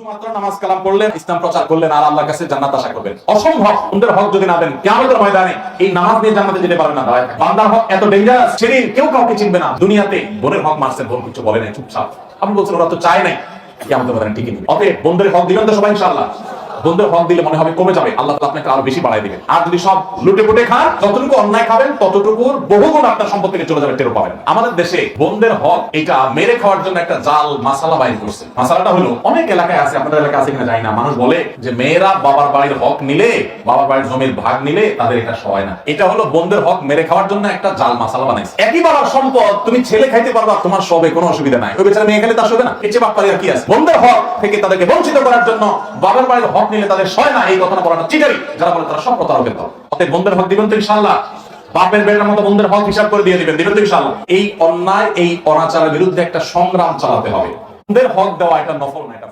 শুধুমাত্র নামাজ কালাম করলেন ইসলাম প্রচার করলেন আর আল্লাহর কাছে জান্নাত আশা করবেন। অসম্ভব, সুন্দর হক যদি না দেন ময়দানে এই নামাজ নিয়ে জান্নাতে যেতে না। বান্দার হক এত ডেঞ্জারাস সেদিন কেউ কাউকে চিনবে না। দুনিয়াতে বোনের হক মারছেন, বোন কিছু বলে নাই, চুপচাপ। আপনি বলছেন, ওরা তো চায় নাই, কিয়ামতের ময়দানে ঠিকই অতএব বন্ধুর হক দিবেন তো সবাই বন্ধুর হক দিলে মনে হবে কমে যাবে। আল্লাহ আপনাকে আরও বেশি বাড়াই দিবেন। আর যদি সব লুটে পুটে খান, যতটুকু অন্যায় খাবেন, ততটুকুর বহুগুণ আপনার সম্পদ থেকে চলে যাবে টেরো পাবেন। আমাদের দেশে বন্ধের হক, এটা মেরে খাওয়ার জন্য একটা জাল মাসালা বাইর করছে। মাসালাটা হলো, অনেক এলাকায় আছে, আপনাদের এলাকায় আছে কিনা জানি না। মানুষ বলে যে মেয়েরা বাবার বাড়ির হক নিলে, বাবার বাড়ির জমির ভাগ নিলে তাদের এটা সয় না। এটা হলো বন্ধের হক, মেরে খাওয়ার জন্য একটা জাল মাসালা বানাইছে। একই বাবার সম্পদ তুমি ছেলে খাইতে পারবা, তোমার সবে কোনো অসুবিধা নাই। ওই বেচারা মেয়ে খেলে তা সবে না। এর চেয়ে বাপ্পারি আর কি আছে? বন্ধের হক থেকে তাদেরকে বঞ্চিত করার জন্য বাবার বাড়ির হক নিলে তাদের সয় না, এই কথাটা বলাটা চিটারি, যারা বলে তারা সব প্রতারকের দল। অতএব বন্ধের হক দিবেন তো ইনশাল্লাহ বাপের বেটার মতো বন্ধের হক হিসাব করে দিয়ে দিবেন দিবেন তো ইনশাল্লাহ এই অন্যায়, এই অনাচারের বিরুদ্ধে একটা সংগ্রাম চালাতে হবে। বন্ধের হক দেওয়া এটা নফল না, এটা